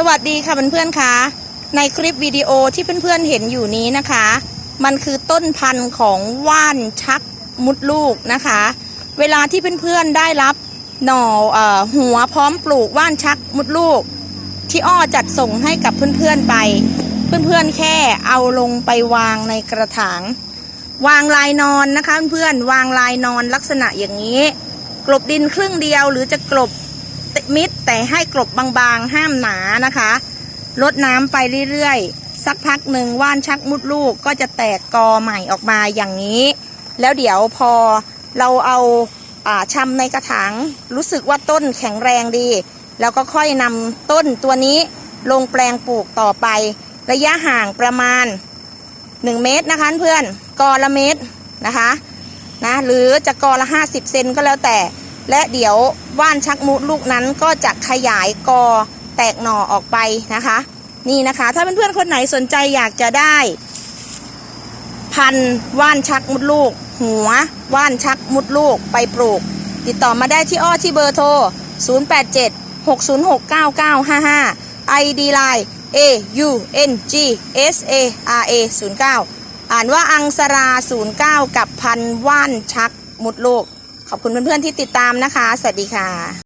สวัสดีค่ะเพื่อนๆคะในคลิปวิดีโอที่เพื่อนๆเห็นอยู่นี้นะคะ มันคือต้นพันธุ์ของว่านชักมุดลูกนะคะ เวลาที่เพื่อนๆได้รับหน่อเออหัวพร้อมปลูกว่านชักมุดลูก ที่อ้อจัดส่งให้กับเพื่อนๆไป เพื่อนๆแค่เอาลงไปวางในกระถาง วางลายนอนนะคะเพื่อนๆวางลายนอนลักษณะอย่างนี้ กลบดินครึ่งเดียวหรือจะกลบ มิดแต่ให้กลบบางๆ ห้ามหนานะคะลดน้ำไปเรื่อยๆ สักพักหนึ่งว่านชักมุดลูกก็จะแตกกอใหม่ออกมาอย่างนี้ แล้วเดี๋ยวพอเราเอาอ่าชำในกระถางรู้สึกว่าต้นแข็งแรงดี แล้วก็ค่อยนำต้นตัวนี้ลงแปลงปลูกต่อไป ระยะห่างประมาณ 1 เมตรนะคะเพื่อนกอละเมตรนะคะนะหรือจะกอละ 50 เซนก็แล้วแต่ และเดี๋ยวว่านชักมุดลูกนั้นก็จะขยายกอแตกหน่อออกไปนะคะ นี่นะคะ ถ้าเพื่อนๆคนไหนสนใจอยากจะได้ พันว่านชักมุดลูก หัวว่านชักมุดลูกไปปลูก ติดต่อมาได้ที่อ้อที่เบอร์โทร 087 606 9955 ID Line A U N G S A R A 09อ่านว่าอังสรา 09 กับพันว่านชักมุดลูก ขอบคุณเพื่อนๆที่ติดตามนะคะ สวัสดีค่ะ